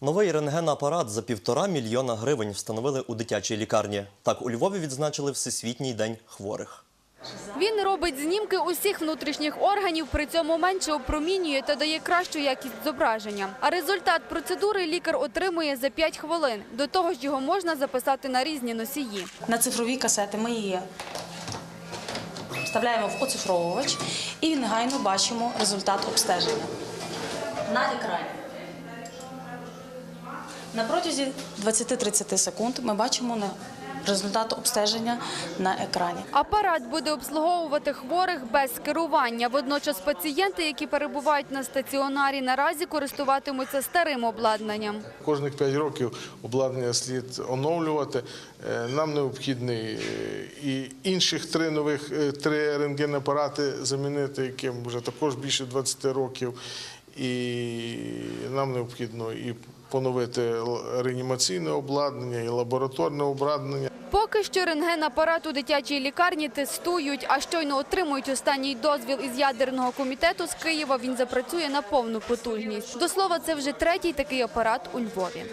Новий рентген-апарат за півтора мільйона гривень встановили у дитячій лікарні. Так у Львові відзначили Всесвітній день хворих. Він робить знімки усіх внутрішніх органів, при цьому менше опромінює та дає кращу якість зображення. А результат процедури лікар отримує за 5 хвилин. До того ж його можна записати на різні носії. На цифрові касети ми її вставляємо в оцифровувач і негайно бачимо результат обстеження на екрані. На протязі 20-30 секунд ми бачимо на- результат обстеження на екрані. Апарат буде обслуговувати хворих без керування. Водночас пацієнти, які перебувають на стаціонарі, наразі користуватимуться старим обладнанням. Кожних 5 років обладнання слід оновлювати. Е, Нам необхідний е, і інших три нових е, три рентгенапарати замінити, яким вже також більше 20 років. І нам необхідно і поновити реанімаційне обладнання, і лабораторне обладнання. Поки що рентген-апарат у дитячій лікарні тестують, а щойно отримують останній дозвіл із ядерного комітету з Києва. Він запрацює на повну потужність. До слова, це вже третій такий апарат у Львові.